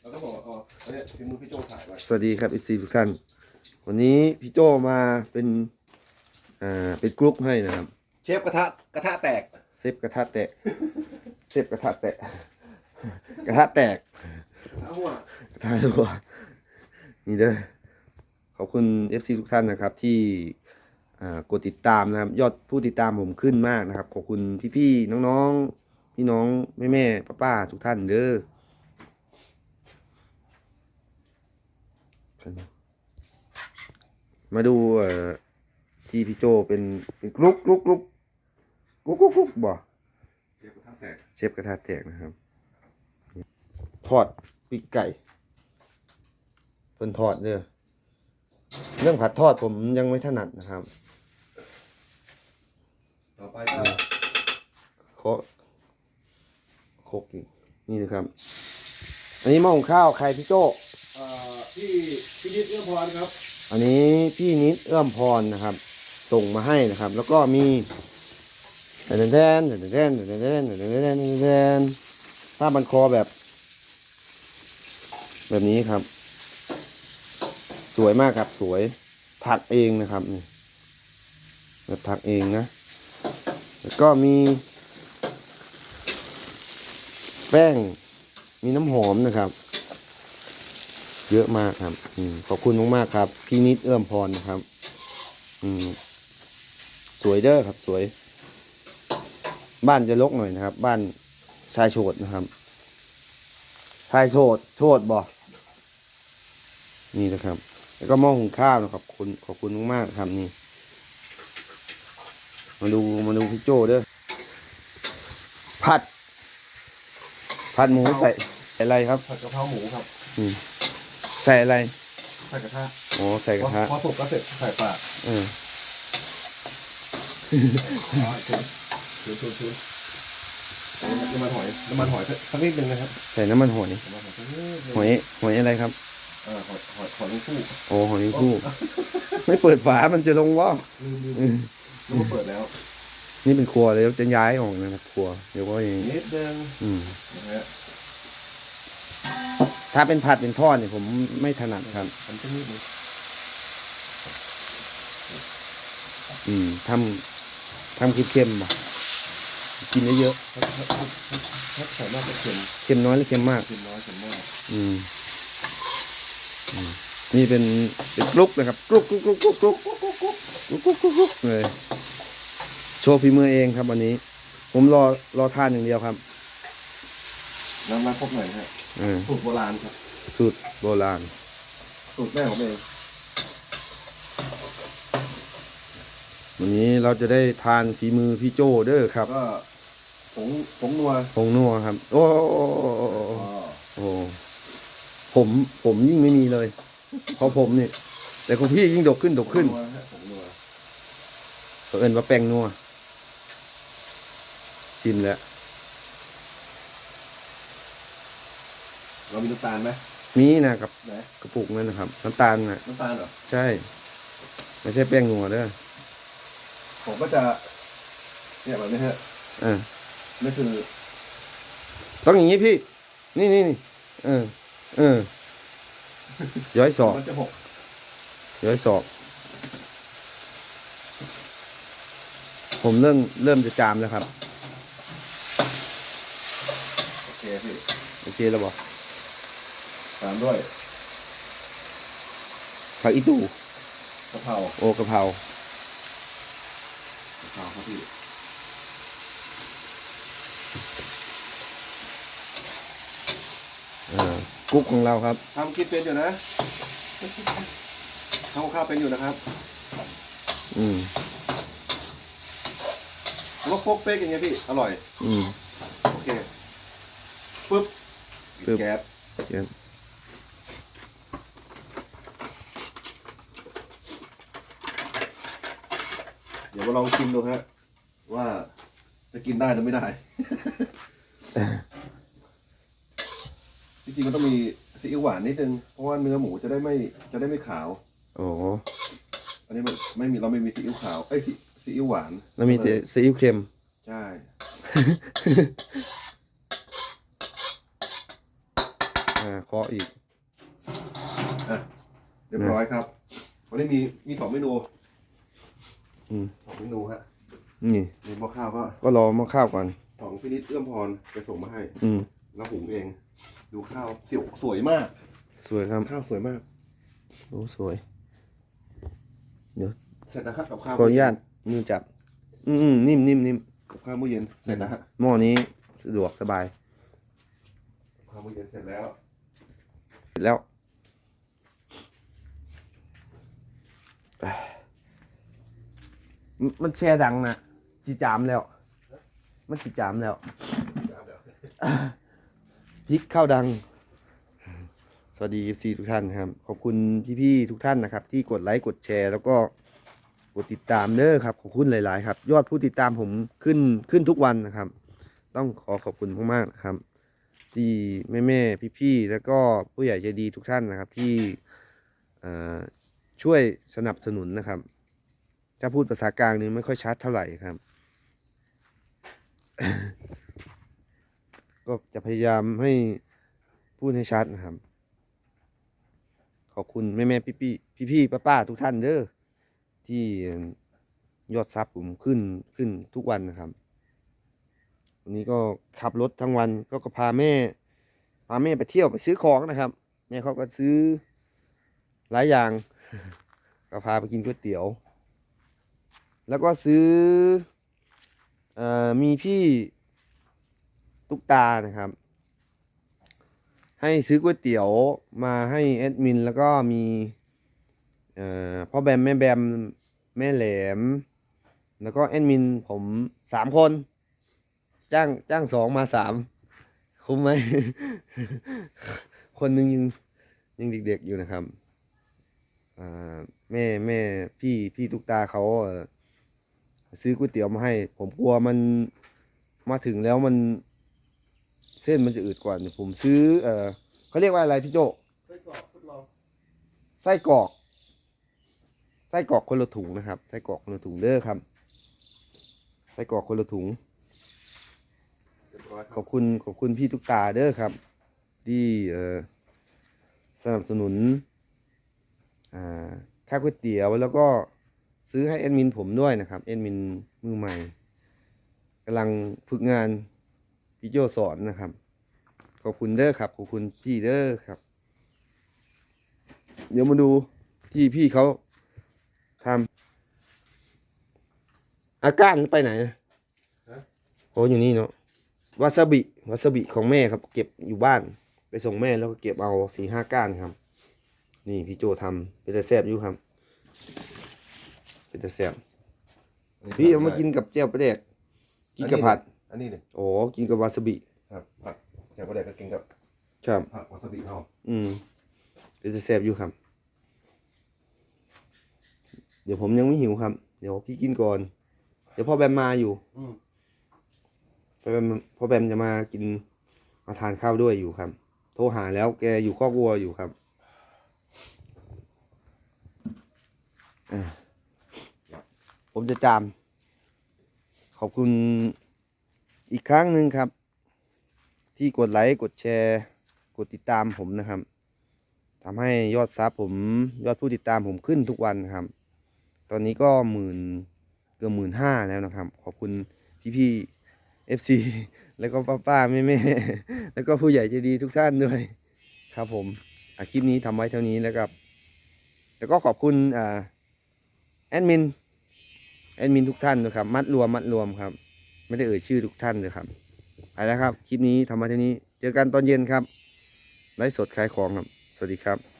เราก็บอกว่าอ๋ออันเนี้ยฝีมือพี่โจถ่ายไว้สวัสดีครับอีซีทุกท่านวันนี้พี่โจมาเป็นอ่าเป็นกรุ๊ปให้นะครับเชฟกระทะกระทะแตกเซฟกระทะแตกเซฟกระทะแตกกระทะแตกเอาหัวกระทะรัวนี่เด้อขอบคุณ FC ทุกท่านนะครับ ที่อ่ากดติดตามนะครับ ยอดผู้ติดตามผมขึ้นมากนะครับ ขอบคุณพี่ๆน้องๆพี่น้องแม่แม่ป้าป้าๆทุกท่านเด้อ มาดูเอ่อที่พี่โจเป็นเป็นกรุ๊ปกรุ๊ปกรุ๊ปกรุ๊ปกรุ๊ปกรุ๊ปบ่เชฟกระทะแตกเชฟกระทะแตกนะครับ ทอดปีกไก่เพิ่นทอดเด้อเรื่องผัดทอดผมยังไม่ถนัดนะครับ ต่อไปก็เคาะโคกอีกนี่นะครับ อันนี้หม้อหุงข้าวใครพี่โจเอ่อพี่พี่ นิดเอื้อมพรครับ อันนี้พี่นิดเอื้อมพรนะครับ ส่งมาให้นะครับ แล้วก็มีแทนแทนแทนแทนแทนแทนแทนแทนแทนแทนผ้าบันคอแบบ แบบนี้ครับ สวยมากครับสวยถักเองนะครับนี่แบบถักเองนะ แล้วก็มี แป้งมีน้ำหอมนะครับ เยอะมากครับอมขอบคุณมากๆครับ พี่นิดเอื้อมพรนะครับ อืมสวยเด้อครับ สวย บ้านจะลกหน่อยนะครับ บ้านชายโฉดนะครับ ชายโฉดโฉดบ่นี่นะครับ แล้วก็หม้อหุงข้าวนะครับขอบคุณขอบคุณมากๆครับนี่ มาดูมาดูพี่โจเด้อผัดผัดหมูใส่ใส่อะไรครับผัดกะเพราหมูครับ อืม ใส่อะไร ใส่กระทะอ๋อใส่กระทะพอสุกก็เสร็จใส่ปากเอออ๋อชุนชุนชุนชุนน้ำมันหอยน้ำมันหอยสักนิดหนึ่งนะครับ ใส่น้ำมันหอยน้ำมันหอยสักนิดหนึ่งหอยหอยอะไรครับเออหอยหอยหอยลูกคู่โอ้หอยคู่ ไม่เปิดฝามันจะลงว่าวลืมลืมอืมนึกว่าเปิดแล้ว นี่เป็นครัวเลยจะย้ายออกนะครับครัวเดี๋ยวก็อย่างนี้นิดนึงอืมนะฮะ ถ้าเป็นผัดเป็นทอดเนี่ยผมไม่ถนัดครับทำสักนิดหนึงอืมทำทำเค็มๆบ่กินเยอะถ้าถ้าถ้าถ้าใส่มากก็เค็มๆเค็มน้อยหรือเค็มมาก เค็มน้อยเค็มมากอืมอืมนี่เป็นเป็นกรุ๊กนะครับกรุ๊กกรุ๊กกรุ๊กกรุ๊กกรุ๊กกรุ๊กกรุ๊กกรุ๊กกรุ๊กกรุ๊กกรุ๊กเลยโชว์ฝีมือเองครับวันนี้ ผมรอรอทานอย่างเดียวครับ น้ำมันครบหน่อยนะฮะ อ่าสูตรโบราณครับสูตรโบราณ สูตรแม่ผมเองวันนี้เราจะได้ทานฝีมือพี่โจเด้อครับก็ผงผงนัวผงนัวครับ โอ้โอ้โอ้โอ้โอ้อ๋อโอ้ผมผมยิ่งไม่มีเลยเพราะผมนี่แต่ของพี่ยิ่งดกขึ้นดกขึ้นผงนัวฮะผงนัวเอิญว่าแป้งนัวชิมแล้ว เรามีน้ำตาลไหมมีนะกับไหนกระปุกนั่นนะครับน้ำตาลนะน้ำตาลเหรอใช่ ไม่ใช่แป้งนัวเด้อผมก็จะเนี่ยแบบนี้ฮะอ่านี่คือต้องอย่างนี้พี่ นี่นี่นี่เออเออย้อยศอกมันจะหกย้อยศอก ผมเริ่มเริ่มจะจามแล้วครับโอเคพี่โอเคแล้วบอก ตามด้วยผักอีตู่กะเพราโอกะเพรากะเพราครับพี่อ่ากุ๊กของเราครับ ทำคิดเป็นอยู่นะทำกับข้าวเป็นอยู่นะครับอืมแล้วก็โคกเป๊กอย่างเงี้ยพี่ อร่อย อืม โอเค ปึ๊บปิดปึ๊บ แก๊สเดี๋ยวเดี๋ยว มาลองชิมดูฮะ ว่าจะกินได้หรือไม่ได้ จริงๆมันต้องมีซีอิ๊วหวานนิดนึง เพราะว่าเนื้อหมูจะได้ไม่จะได้ไม่ขาว โอ้โหอันนี้มันไม่มีเราไม่มีซีอิ๊วขาวเอ้ยซีซีอิ๊วหวานแล้วมีแต่ซีอิ๊วเค็ม ใช่เออ่าเคาะอีกเรียบร้อยครับ วันนี้มีมีสองเมนู อืมสอง เมนูฮะนี่มีหม้อข้าวก็ก็รอหมาข้าวก่อน ของพินิจเอื้อมพรไปส่งมาให้ อืม แล้วหุงเอง ดูข้าวเสียวสวยมาก สวยครับข้าวสวยมาก โอ้สวย เสร็จนะครับกับข้าวขออนุญาตมือจับ อืมอืมนิ่มนิ่มนิ่มกับข้าวมื้อเย็นเสร็จนะฮะหม้อนี้สะดวกสบายข้าวมื้อเย็นเสร็จแล้ว เสร็จแล้ว มันแช่ดังนะจีจามแล้ว มันจีจามแล้วพริกข้าวดัง สวัสดี FC ทุกท่านครับ ขอบคุณพี่ๆทุกท่านนะครับ ที่กดไลค์กดแชร์ แล้วก็กดติดตามเด้อครับขอบคุณหลาย ๆ ครับ ยอดผู้ติดตามผมขึ้นขึ้นทุกวันนะครับ ต้องขอขอบคุณมากๆนะครับ ที่แม่แม่พี่ๆแล้วก็ผู้ใหญ่ใจดีทุกท่านนะครับที่ช่วยสนับสนุนนะครับ ถ้าพูดภาษากลางนี่ไม่ค่อยชัดเท่าไหร่ครับ ก็จะพยายามให้พูดให้ชัดนะครับ ขอบคุณแม่แม่พี่พี่พี่พี่ป้าป้าๆทุกท่านเด้อที่ยอดซับผมขึ้นขึ้นทุกวันนะครับ วันนี้ก็ขับรถทั้งวันก็ก็พาแม่ พาแม่ไปเที่ยวไปซื้อของนะครับ แม่เขาก็ซื้อหลายอย่าง ก็พาไปกินก๋วยเตี๋ยว แล้วก็ซื้ออมีพี่ตุ๊กตานะครับ ให้ซื้อก๋วยเตี๋ยวมาให้แอดมิน แล้วก็มีพ่อแบมแม่แบมแม่แหลม แล้วก็แอดมินผมสามคน จ้างจ้างสองมาสามคุ้มไหม คนหนึ่งยังยังเด็กๆอยู่นะครับแม่แม่พี่พี่ตุ๊กตาเขาเซื้อก๋วยเตี๋ยวมาให้ ผมกลัวมันมาถึงแล้วมัน เส้นมันจะอืดกว่าเนี่ยผมซื้อ เออเขาเรียกว่าอะไรพี่โจไส้กรอกทดลองไส้กรอกไส้กรอกคนละถุงนะครับไส้กรอกคนละถุงเด้อครับไส้กรอกคนละถุง เรียบร้อยคขรัอบบคุณขอบคุณพี่ทุกตาเด้อครับ ที่เอ่อสนับสนุนอ่าค่าก๋วยเตี๋ยวแล้วก็ ซื้อให้แอดมินผมด้วยนะครับแอดมินมือใหม่กำลังฝึกงานพี่โจสอนนะครับ ขอบคุณเด้อครับ ขอบคุณพี่เด้อครับ เดี๋ยวมาดูที่พี่เขาทำอาการไปไหนอะโอ้อยู่นี่เนาะวาซาบิวาซาบิของแม่ครับ เก็บอยู่บ้าน ไปส่งแม่แล้วก็เก็บเอาสี่ห้าก้านครับ นี่พี่โจทำเป็นแต่แซ่บอยู่ครับ เป็นแต่แซ่บพี่เอามากินกับเจียวปลาแดก กินกับผัด อันนี้เนี่ยโอ้กินกับวาซาบิ ครับผักแกงปลาแดกก็กินกับครับผักวาซาบิเอาอืมเป็นแต่แซ่บอยู่ครับ เดี๋ยวผมยังไม่หิวครับ เดี๋ยวพี่กินก่อน เดี๋ยวพ่อแบมมาอยู่อืมพ่อแบมพ่อแบมจะมากินมาทานข้าวด้วยอยู่ครับ โทรหาแล้วแกอยู่คอกวัวอยู่ครับอ่า ผมจะจาม ขอบคุณอีกครั้งหนึ่งครับ ที่กดไลค์กดแชร์ กดติดตามผมนะครับทำให้ยอดซับผมยอดผู้ติดตามผมขึ้นทุกวันนะครับ ตอนนี้ก็หมื่นเกือบหมื่นห้าแล้วนะครับ ขอบคุณพี่พี่เอฟซีแล้วก็ป้าป้าแม่แม่ๆแล้วก็ผู้ใหญ่ใจดีทุกท่านด้วย ครับผมคลิปนี้ทำไว้เท่านี้แล้วครับ แล้วก็ขอบคุณอแอดมิน แอดมินทุกท่านนะครับ มัดรวมมัดรวมครับ ไม่ได้เอ่ยชื่อทุกท่านเลยครับไปแล้วครับ คลิปนี้ทำมาเท่านี้ เจอกันตอนเย็นครับ ไลฟ์สดขายของครับ สวัสดีครับ